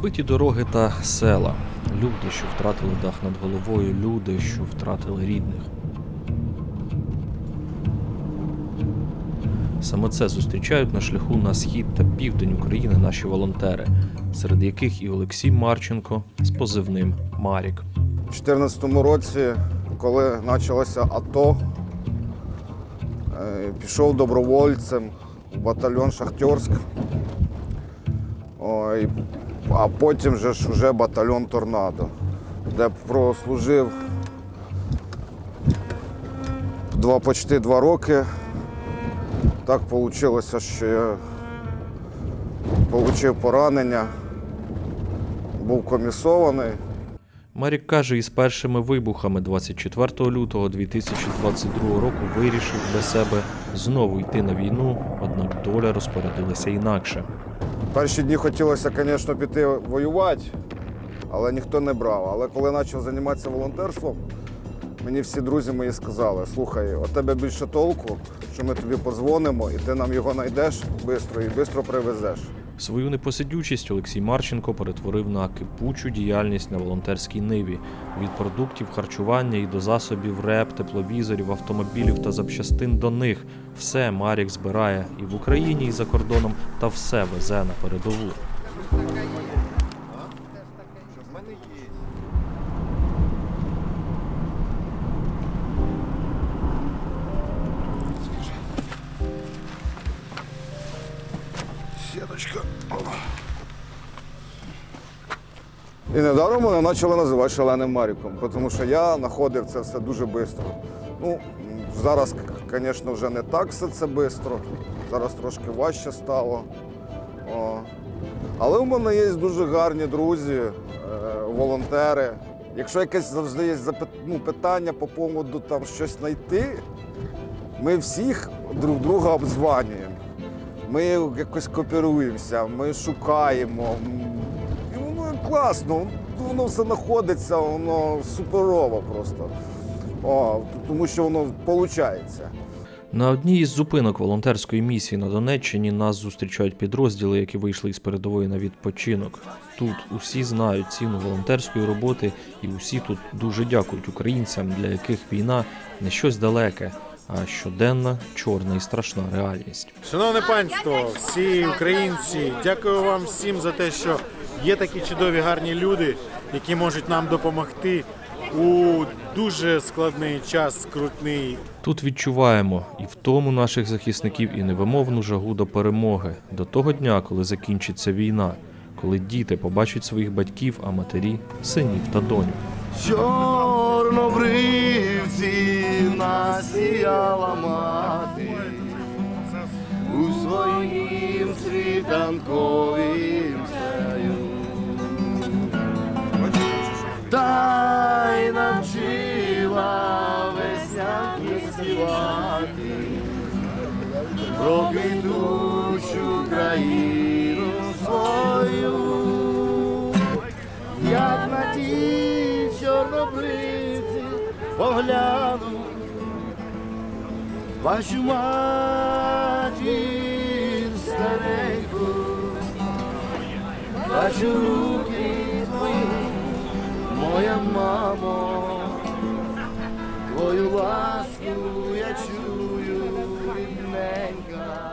Розбиті дороги та села, люди, що втратили дах над головою, люди, що втратили рідних. Саме це зустрічають на шляху на схід та південь України наші волонтери, серед яких і Олексій Марченко з позивним Марік. У 2014 році, коли почалося АТО, е, пішов добровольцем у батальйон Шахтерськ. Ой, а потім же ж уже батальйон Торнадо, де прослужив два, почти два роки. Так вийшло, що я отримав поранення, був комісований. Марік каже, із першими вибухами 24 лютого 2022 року вирішив для себе знову йти на війну, однак доля розпорядилася інакше. Перші дні хотілося, звісно, піти воювати, але ніхто не брав. Але коли почав займатися волонтерством, мені всі друзі мої сказали: слухай, у тебе більше толку, що ми тобі подзвонимо, і ти нам його знайдеш швидко і швидко привезеш. Свою непосидючість Олексій Марченко перетворив на кипучу діяльність на волонтерській ниві від продуктів харчування і до засобів РЕП, тепловізорів, автомобілів та запчастин до них. Все Марік збирає і в Україні, і за кордоном, та все везе на передову. І недаром мене почали називати шаленим Маріком, тому що я знаходив це все дуже швидко. Ну, зараз, звісно, вже не так все це швидко. Зараз трошки важче стало. О. Але у мене є дуже гарні друзі, е, волонтери. Якщо якесь завжди є ну, питання по поводу там щось знайти, ми всіх друг друга обзванюємо. Ми якось кооперуємося, ми шукаємо. Класно, воно все знаходиться, воно суперово просто. О, тому що воно виходить. На одній із зупинок волонтерської місії на Донеччині нас зустрічають підрозділи, які вийшли із передової на відпочинок. Тут усі знають ціну волонтерської роботи, і усі тут дуже дякують українцям, для яких війна не щось далеке, а щоденна чорна і страшна реальність. Шановне панство, всі українці, дякую вам всім за те, що є такі чудові гарні люди, які можуть нам допомогти у дуже складний час, скрутний. Тут відчуваємо і втому наших захисників, і невимовну жагу до перемоги, до того дня, коли закінчиться війна, коли діти побачать своїх батьків, а матері синів та доню. Чорнобривці насіяла мати чорнобривці погляну, вашу матір стареньку, бачу руки твої, моя мамо, твою ласку я чую рідненька,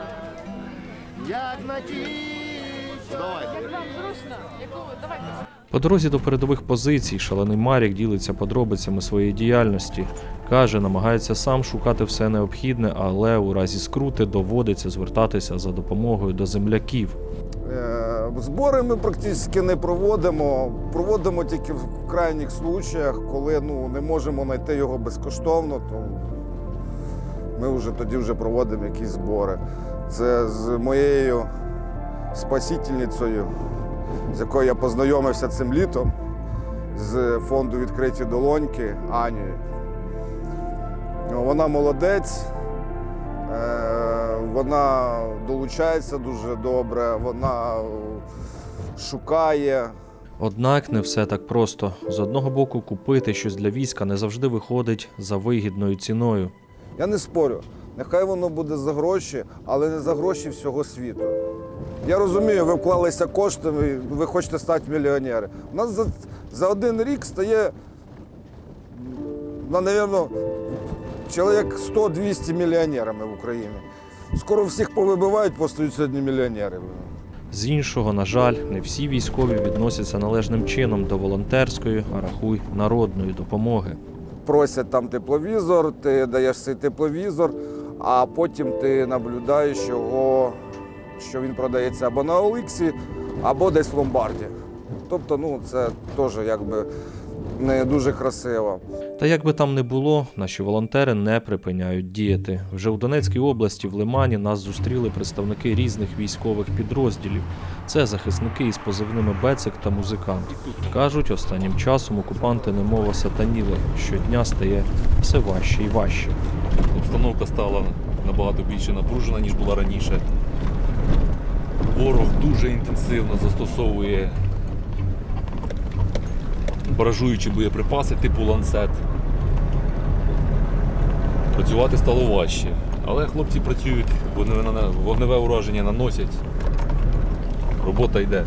як на ті чорнобривці. По дорозі до передових позицій шалений Марік ділиться подробицями своєї діяльності. Каже, намагається сам шукати все необхідне, але у разі скрути доводиться звертатися за допомогою до земляків. Е, Збори ми практично не проводимо. Проводимо тільки в крайніх случаях, коли ну, не можемо знайти його безкоштовно, то ми вже тоді вже проводимо якісь збори. Це з моєю спасительницею, з якою я познайомився цим літом, з фонду відкриті долоньки Анією. Ну, Вона молодець, е, вона долучається дуже добре, вона шукає. Однак не все так просто. З одного боку, купити щось для війська не завжди виходить за вигідною ціною. Я не спорю, нехай воно буде за гроші, але не за гроші всього світу. Я розумію, ви вклалися кошти, ви- хочете стати мільйонери. У нас за, за один рік стає, ну, напевно, чоловік 100-200 мільйонерами в Україні. Скоро всіх повибивають, постають сьогодні мільйонери. З іншого, на жаль, не всі військові відносяться належним чином до волонтерської, а рахуй народної допомоги. Просять там тепловізор, ти даєш цей тепловізор, а потім ти наблюдаєш його, що він продається або на Оликсі, або десь в ломбарді. Тобто, ну, це теж якби не дуже красиво. Та як би там не було, наші волонтери не припиняють діяти. Вже у Донецькій області в Лимані нас зустріли представники різних військових підрозділів. Це захисники із позивними Бецик та музикант. Кажуть, останнім часом окупанти немов сатаніли. Щодня стає все важче і важче. Обстановка стала набагато більше напружена, ніж була раніше. Ворог дуже інтенсивно застосовує баражуючі боєприпаси типу ланцет. Працювати стало важче. Але хлопці працюють, вогневе, ураження наносять. Робота йде.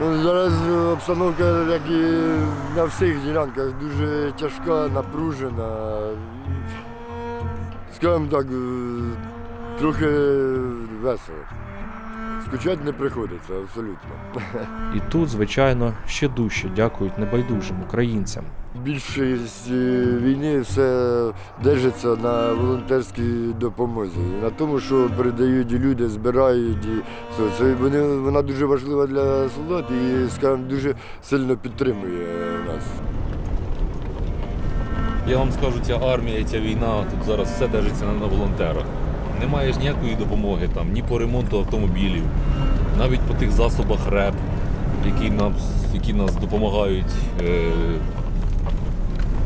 Ну, зараз обстановка, як і на всіх ділянках, дуже тяжка, напружена. Скажімо так, трохи весело. Скучати не приходиться абсолютно. І тут, звичайно, ще дужче дякують небайдужим українцям. Більшість е, війни все держиться на волонтерській допомозі. На тому, що передають люди, збирають. І все. Це вони, вона дуже важлива для солдат і, скажімо, дуже сильно підтримує нас. Я вам скажу, ця армія, ця війна, тут зараз все держиться на, на волонтерах. Немає ж ніякої допомоги там, ні по ремонту автомобілів, навіть по тих засобах РЕП, які, нам, які нас допомагають е,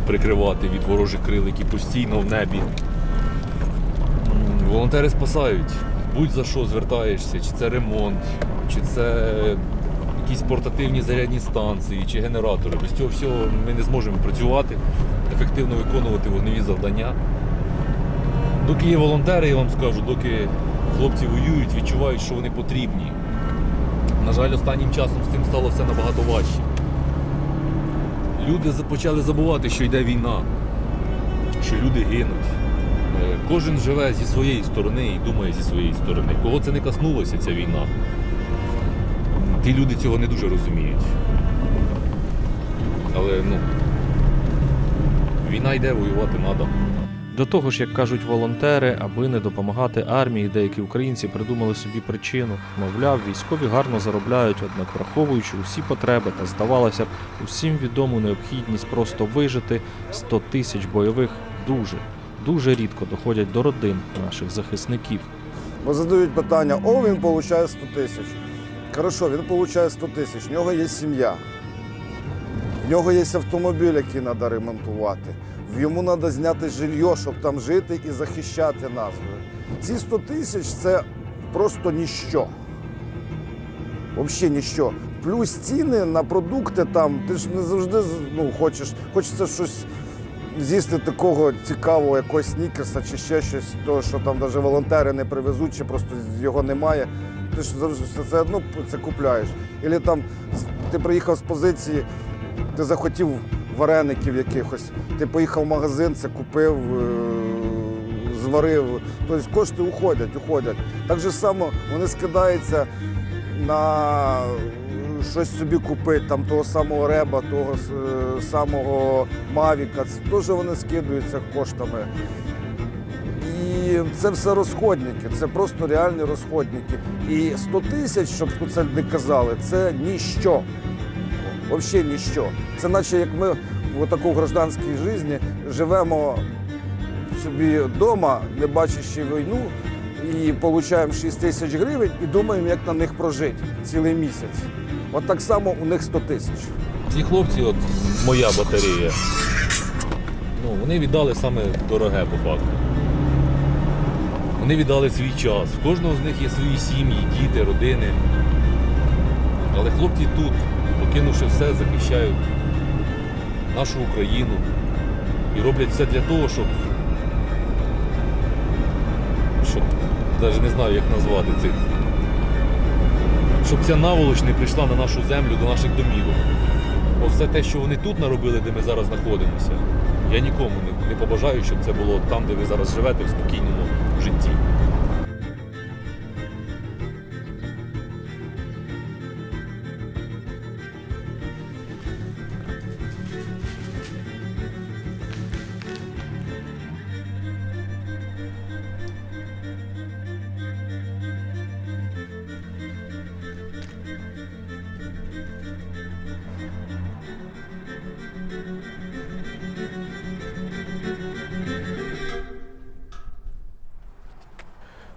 прикривати від ворожих крил, які постійно в небі. Волонтери спасають. Будь-за що звертаєшся, чи це ремонт, чи це якісь портативні зарядні станції, чи генератори. Без цього всього ми не зможемо працювати, ефективно виконувати вогневі завдання. Доки є волонтери, я вам скажу, доки хлопці воюють, відчувають, що вони потрібні. На жаль, останнім часом з цим стало все набагато важче. Люди почали забувати, що йде війна, що люди гинуть. Е, Кожен живе зі своєї сторони і думає зі своєї сторони. Кого це не коснулося, ця війна? Ті люди цього не дуже розуміють. Але ну, війна йде, воювати треба. До того ж, як кажуть волонтери, аби не допомагати армії, деякі українці придумали собі причину. Мовляв, військові гарно заробляють, однак враховуючи усі потреби та здавалося б, усім відому необхідність просто вижити 100 тисяч бойових дуже, дуже рідко доходять до родин наших захисників. Бо задають питання, о, він отримує 100 тисяч. Хорошо, він отримує 100 тисяч, в нього є сім'я. В нього є автомобіль, який треба ремонтувати. Йому треба зняти жилье, щоб там жити і захищати нас. Ці 100 тисяч це просто ніщо. Взагалі ніщо. Плюс ціни на продукти там, ти ж не завжди ну, хочеш, хочеться щось з'їсти такого цікавого, якогось снікерса чи ще щось, того, що там навіть волонтери не привезуть, чи просто його немає. Ти ж завжди все- одно це купляєш. Або там ти приїхав з позиції, ти захотів вареників якихось, ти поїхав в магазин, це купив, е, зварив. Тобто кошти уходять, уходять. Так же само вони скидаються на щось собі купити, там того самого реба, того самого Мавіка. Це теж вони скидаються коштами. І це все розходники, це просто реальні розходники. І 100 тисяч, щоб це не казали, це ніщо. Взагалі ніщо. Це наче як ми в такому гражданській житті живемо собі вдома, не бачачи війну, і отримуємо 6 тисяч гривень і думаємо, як на них прожити цілий місяць. От так само у них 100 тисяч. Ці хлопці, от моя батарея, ну, вони віддали саме дороге по факту. Вони віддали свій час. В кожного з них є свої сім'ї, діти, родини. Але хлопці тут, покинувши все, захищають нашу Україну і роблять все для того, щоб, щоб навіть не знаю, як назвати цих. Щоб ця наволоч не прийшла на нашу землю, до наших домівок. Оце те, що вони тут наробили, де ми зараз знаходимося. Я нікому не побажаю, щоб це було там, де ви зараз живете, в спокійному житті.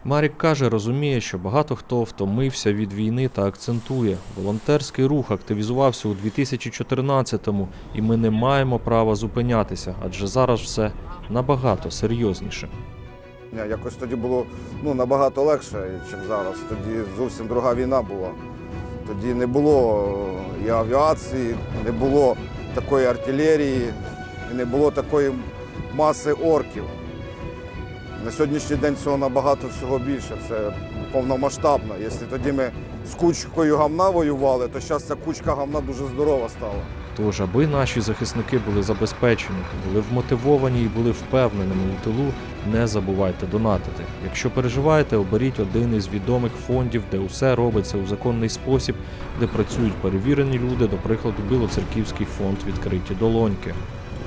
Марік каже, розуміє, що багато хто втомився від війни та акцентує. Волонтерський рух активізувався у 2014-му, і ми не маємо права зупинятися, адже зараз все набагато серйозніше. Якось тоді було ну, набагато легше, ніж зараз. Тоді зовсім друга війна була. Тоді не було і авіації, не було такої артилерії, і не було такої маси орків. На сьогоднішній день цього набагато всього більше. Це повномасштабно. Якщо тоді ми з кучкою гамна воювали, то зараз ця кучка гамна дуже здорова стала. Тож, аби наші захисники були забезпечені, були вмотивовані і були впевненими у тилу, не забувайте донатити. Якщо переживаєте, оберіть один із відомих фондів, де усе робиться у законний спосіб, де працюють перевірені люди, до прикладу, Білоцерківський фонд відкриті долоньки.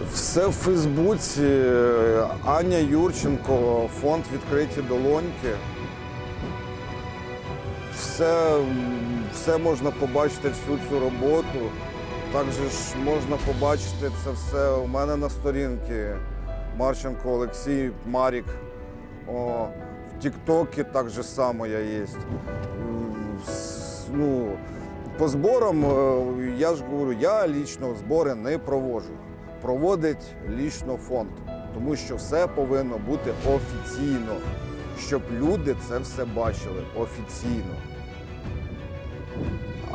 Все в Фейсбуці. Аня Юрченко, фонд відкриті долоньки. Все, все можна побачити, всю цю роботу. Також ж можна побачити це все у мене на сторінці. Марченко Олексій, Марік. О, в Тіктокі так же само я є. Ну, по зборам, е, я ж говорю, я лічно збори не проводжу. Проводить лічно фонд, тому що все повинно бути офіційно, щоб люди це все бачили офіційно.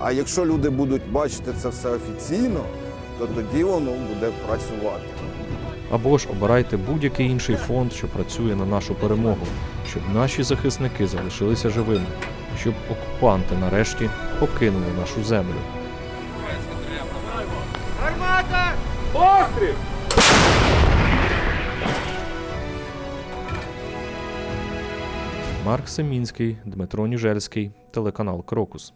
А якщо люди будуть бачити це все офіційно, то тоді воно буде працювати. Або ж обирайте будь-який інший фонд, що працює на нашу перемогу, щоб наші захисники залишилися живими, щоб окупанти нарешті покинули нашу землю. Марк Семінський, Дмитро Ніжельський, телеканал Крокус.